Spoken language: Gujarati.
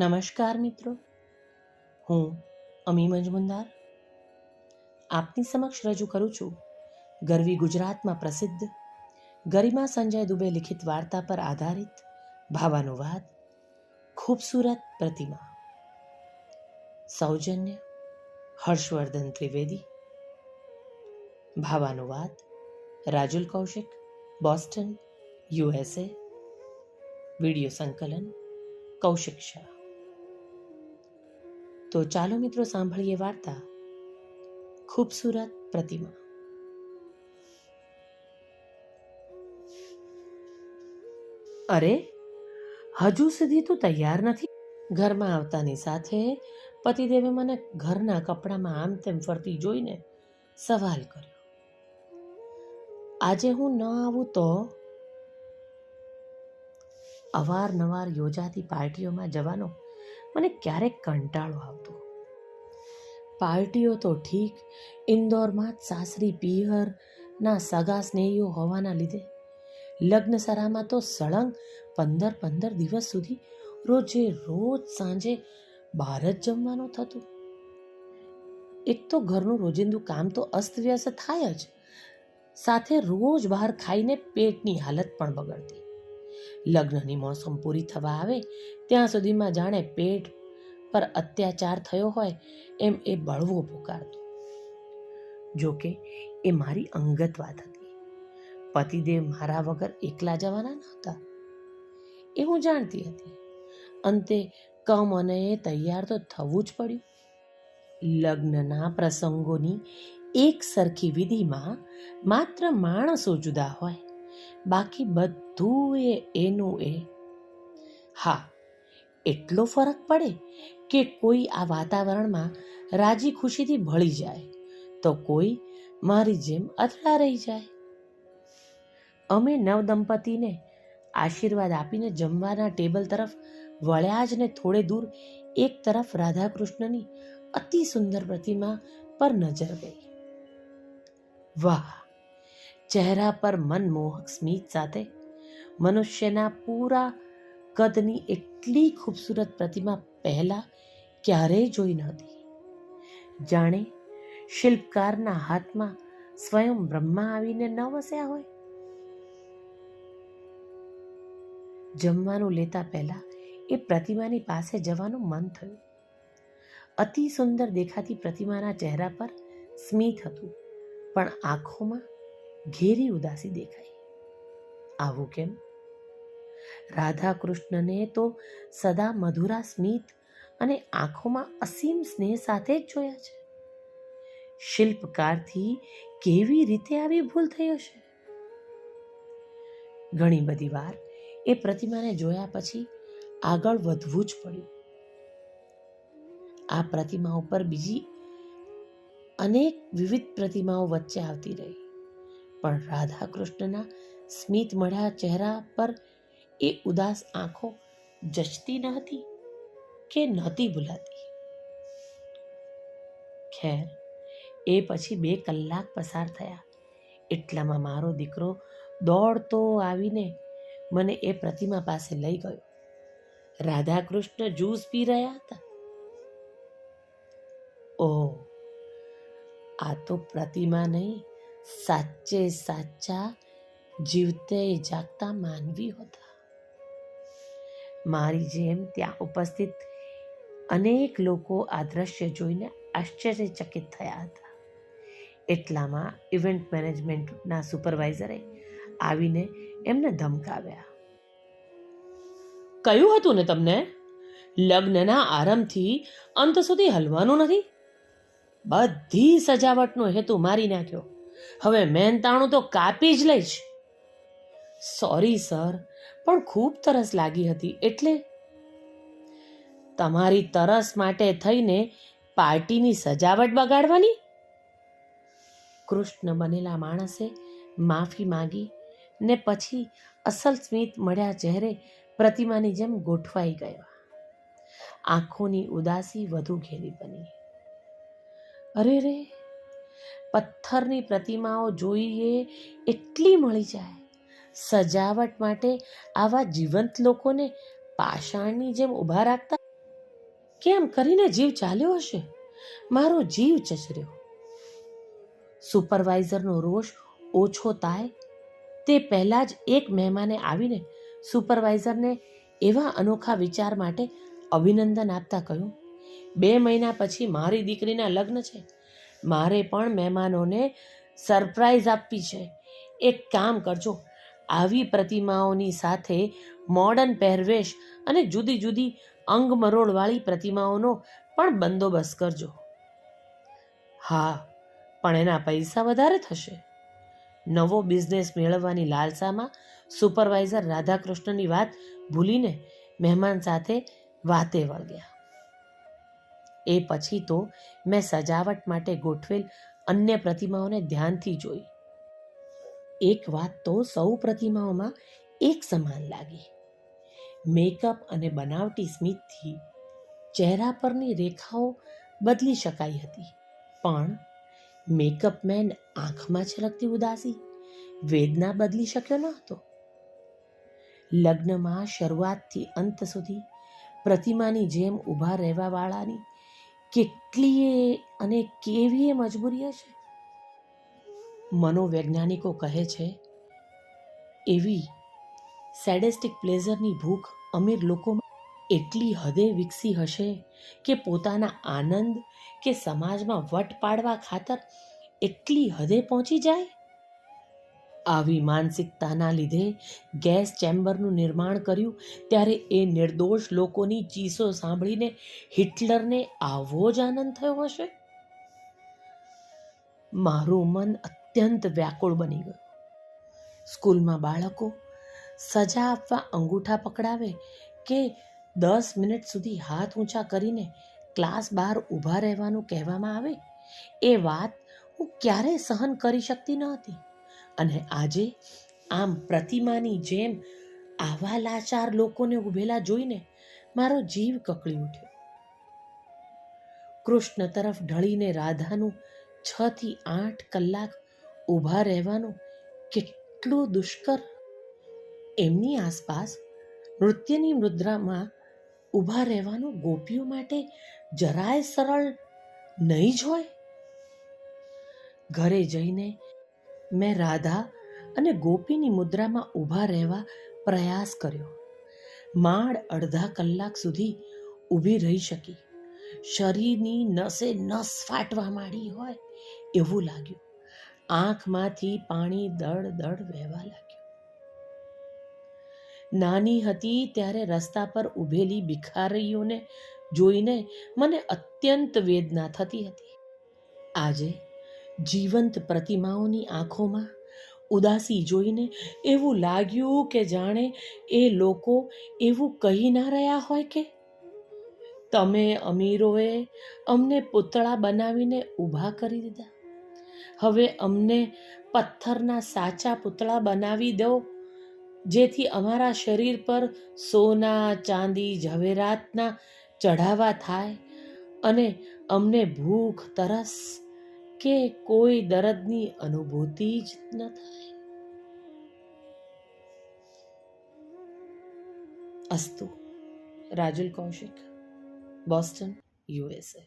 નમસ્કાર મિત્રો. હું અમી મજમુંદાર આપની સમક્ષ રજૂ કરું છું ગરવી ગુજરાતમાં પ્રસિદ્ધ ગરિમા સંજય દુબે લિખિત વાર્તા પર આધારિત ભાવાનુવાદ ખૂબસૂરત પ્રતિમા, સૌજન્ય હર્ષવર્ધન ત્રિવેદી ભાવાનુવાદ Rajul Kaushik, Boston USA video સંકલન, કૌશિક શાહ. તો ચાલો મિત્રો સાંભળીએ વાર્તા. ખૂબસૂરત પ્રતિમા. અરે, હજુ સુધી તું તૈયાર નથી? ઘરમાં આવતાની સાથે પતિદેવે મને ઘરના કપડામાં આમ તેમ ફરતી જોઈને સવાલ કર્યો. આજે હું ન આવું તો? અવારનવાર યોજાતી પાર્ટીઓમાં જવાનો મને ક્યારેક કંટાળો આવતો. પાર્ટીઓ તો ઠીક, ઇન્દોરમાં સાસરી પિયરના સગા સ્નેહીઓ હોવાના લીધે લગ્નસરામાં તો સળંગ પંદર પંદર દિવસ સુધી રોજે રોજ સાંજે બહાર જ જમવાનું થતું. એક તો ઘરનું રોજિંદુ કામ તો અસ્તવ્યસ્ત થાય જ, સાથે રોજ બહાર ખાઈને પેટની હાલત પણ બગડતી. લગ્નની મોસમ પૂરી થવા આવે, ત્યાં સુધીમાં જાણે પેટ પર અત્યાચાર થયો હોય એમ એ બળવો પુકારતો. જોકે એ મારી અંગત વાત હતી. પતિદેવ મારા વગર એકલા જવાના નહોતા. એ હું જાણતી હતી. અંતે કમ અને એ તૈયાર તો થવું જ પડ્યું. લગ્નના પ્રસંગોની એક સરખી વિધિમાં માત્ર માણસો જુદા હોય. બાકી બધું એ એનું એ. હા, એટલો ફરક પડે કે કોઈ આ વાતાવરણમાં રાજી ખુશીથી ભળી જાય તો કોઈ મારી જેમ અથડા રહી જાય. અમે નવદંપતિને આશીર્વાદ આપીને જમવાના ટેબલ તરફ વળ્યા જ ને થોડે દૂર એક તરફ રાધાકૃષ્ણની અતિ સુંદર પ્રતિમા પર નજર ગઈ વાહ ચહેરા પર મનમોહક સ્મિત સાથે મનુષ્યના પૂરા કદની એટલી ખૂબસૂરત પ્રતિમા પહેલાં ક્યારેય જોઈ નહોતી જાણે શિલ્પકારના હાથમાં સ્વયં બ્રહ્મા આવીને ન વસ્યા હોય. જમવાનું લેતા પહેલા એ પ્રતિમાની પાસે જવાનું મન થયું. અતિ સુંદર દેખાતી પ્રતિમાના ચહેરા પર સ્મિત હતું, પણ આંખોમાં ઘેરી ઉદાસી દેખાઈ. આવું કેમ? રાધા કૃષ્ણને તો સદા મધુરા સ્મિત અને આંખોમાં અસીમ સ્નેહ સાથે જ જોયા છે. શિલ્પકારથી કેવી રીતે આવી ભૂલ થઈ હશે? ઘણી બધી વાર એ પ્રતિમાને જોયા પછી આગળ વધવું જ પડ્યું. આ પ્રતિમા ઉપર બીજી અનેક વિવિધ પ્રતિમાઓ વચ્ચે આવતી રહી. પણ રાધા કૃષ્ણના સ્મિત મળ્યા ચહેરા પર એ ઉદાસ આંખો જચતી ન હતી કે નહોતી ભૂલાતી? ખેર, એ પછી બે કલાક પસાર થયા. એટલામાં મારો દીકરો દોડતો આવીને મને એ પ્રતિમા પાસે લઈ ગયો. રાધા કૃષ્ણ જ્યુસ પી રહ્યા હતા. ઓહ, આ તો પ્રતિમા નહીં સાચે સાચા જીવતે જાગતા માનવી હતા. મારી જેમ ત્યાં ઉપસ્થિત અનેક લોકો આ દ્રશ્ય જોઈને આશ્ચર્યચકિત થયા હતા. એટલામાં ઇવેન્ટ મેનેજમેન્ટના સુપરવાઇઝરે આવીને એમને ધમકાવ્યા. કયું હતું ને તમને, લગ્નના આરંભથી અંત સુધી હલવાનું નથી? બધી સજાવટનો હેતુ મારી નાખ્યો. હવે મહેનતાણું તો કાપી જ લઈશ. સોરી સર પણ ખૂબ તરસ લાગી હતી, એટલે? તમારી તરસ માટે થઈને પાર્ટીની સજાવટ બગાડવાની? કૃષ્ણ બનેલા માણસે માફી માંગી ને પછી અસલ સ્મિત મળ્યા ચહેરે પ્રતિમાની જેમ ગોઠવાઈ ગયા. આંખોની ઉદાસી વધુ ઘેરી બની. અરે રે પથ્થરની પ્રતિમાઓ જોઈએ એટલી મળી જાય. સજાવટ માટે આવા જીવંત લોકોને પાષાણની જેમ ઊભા રાખતા કેમ કરીને જીવ ચાલ્યો હશે? મારો જીવ ચચર્યો. સુપરવાઇઝરનો રોષ ઓછો થાય તે પહેલાં જ એક મહેમાને આવીને સુપરવાઇઝરને એવા અનોખા વિચાર માટે અભિનંદન આપતા કહ્યું, બે મહિના પછી મારી દીકરીના લગ્ન છે. મારે પણ મહેમાનોને સરપ્રાઈઝ આપવી છે. એક કામ કરજો. આવી પ્રતિમાઓની સાથે મોડર્ન પહેરવેશ અને જુદી જુદી અંગમરોળવાળી પ્રતિમાઓનો પણ બંદોબસ્ત કરજો. હા, પણ એના પૈસા વધારે થશે. નવો બિઝનેસ મેળવવાની લાલસામાં સુપરવાઇઝર રાધાકૃષ્ણની વાત ભૂલીને મહેમાન સાથે વાતે વળગ્યા. એ પછી તો મેં સજાવટ માટે ગોઠવેલ અન્ય પ્રતિમાઓને ધ્યાનથી જોઈ. એક વાત તો સૌ પ્રતિમાઓમાં એક સમાન લાગી. મેકઅપ અને બનાવટી સ્મિતથી ચહેરા પરની રેખાઓ બદલી શકાઈ હતી. પણ મેકઅપ મેન આંખમાં છલકતી ઉદાસી, વેદના બદલી શક્યો ન હતો. લગ્નમાં શરૂઆતથી અંત સુધી પ્રતિમાની જેમ ઊભા રહેવાવાળાની કેટલીય અને કેવીય મજબૂરી હશે મનોવૈજ્ઞાનિકો કહે છે, એવી સેડેસ્ટિક પ્લેઝરની ભૂખ અમીર લોકોમાં એટલી હદે વિકસી હશે કે પોતાના આનંદ કે સમાજમાં વટ પાડવા ખાતર એટલી હદે પહોંચી જાય? આવી માનસિકતાના લીધે ગેસ ચેમ્બરનું નિર્માણ કર્યું ત્યારે એ નિર્દોષ લોકોની ચીસો સાંભળીને હિટલરને આવો જ આનંદ થયો હશે? મારું મન અત્યંત વ્યાકુળ બની ગયું. સ્કૂલમાં બાળકો સજા આપવા અંગૂઠા પકડાવે કે દસ મિનિટ સુધી હાથ ઊંચા કરીને ક્લાસ બહાર ઊભા રહેવાનું કહેવામાં આવે, એ વાત હું ક્યારેય સહન કરી શકતી ન હતી. અને આજે આમ પ્રતિમાની જેમ આવા લાચાર લોકોને ઊભેલા જોઈને મારો જીવ કકળી ઉઠ્યો. કૃષ્ણ તરફ ઢળીને રાધાનું છ થી આઠ કલાક ઊભા રહેવાનું કેટલું દુષ્કર? એમની આસપાસ નૃત્યની મુદ્રામાં ઊભા રહેવાનું ગોપીઓ માટે જરાય સરળ નહીં જ હોય? ઘરે જઈને મેં રાધા અને ગોપીની મુદ્રામાં ઊભા રહેવા પ્રયાસ કર્યો. માળ અડધા કલાક સુધી ઊભી રહી શકી. શરીરની નસે નસ ફાટવા માંડી હોય એવું લાગ્યું. આંખમાંથી પાણી દળ દળ વહેવા લાગ્યું. નાની હતી ત્યારે રસ્તા પર ઊભેલી ભિખારીઓને જોઈને મને અત્યંત વેદના થતી હતી. આજે જીવંત પ્રતિમાઓની આંખોમાં ઉદાસી જોઈને એવું લાગ્યું કે જાણે એ લોકો એવું કહી ના રહ્યા હોય કે? તમે અમીરોએ અમને પૂતળા બનાવીને ઊભા કરી દીધા. હવે અમને પથ્થરના સાચા પૂતળા બનાવી દો, જેથી અમારા શરીર પર સોના, ચાંદી, ઝવેરાતના ચઢાવા થાય અને અમને ભૂખ, તરસ કે કોઈ દર્દની અનુભૂતિ જ ન થાય. અસ્તુ રાજુલ કૌશિક બોસ્ટન યુએસએ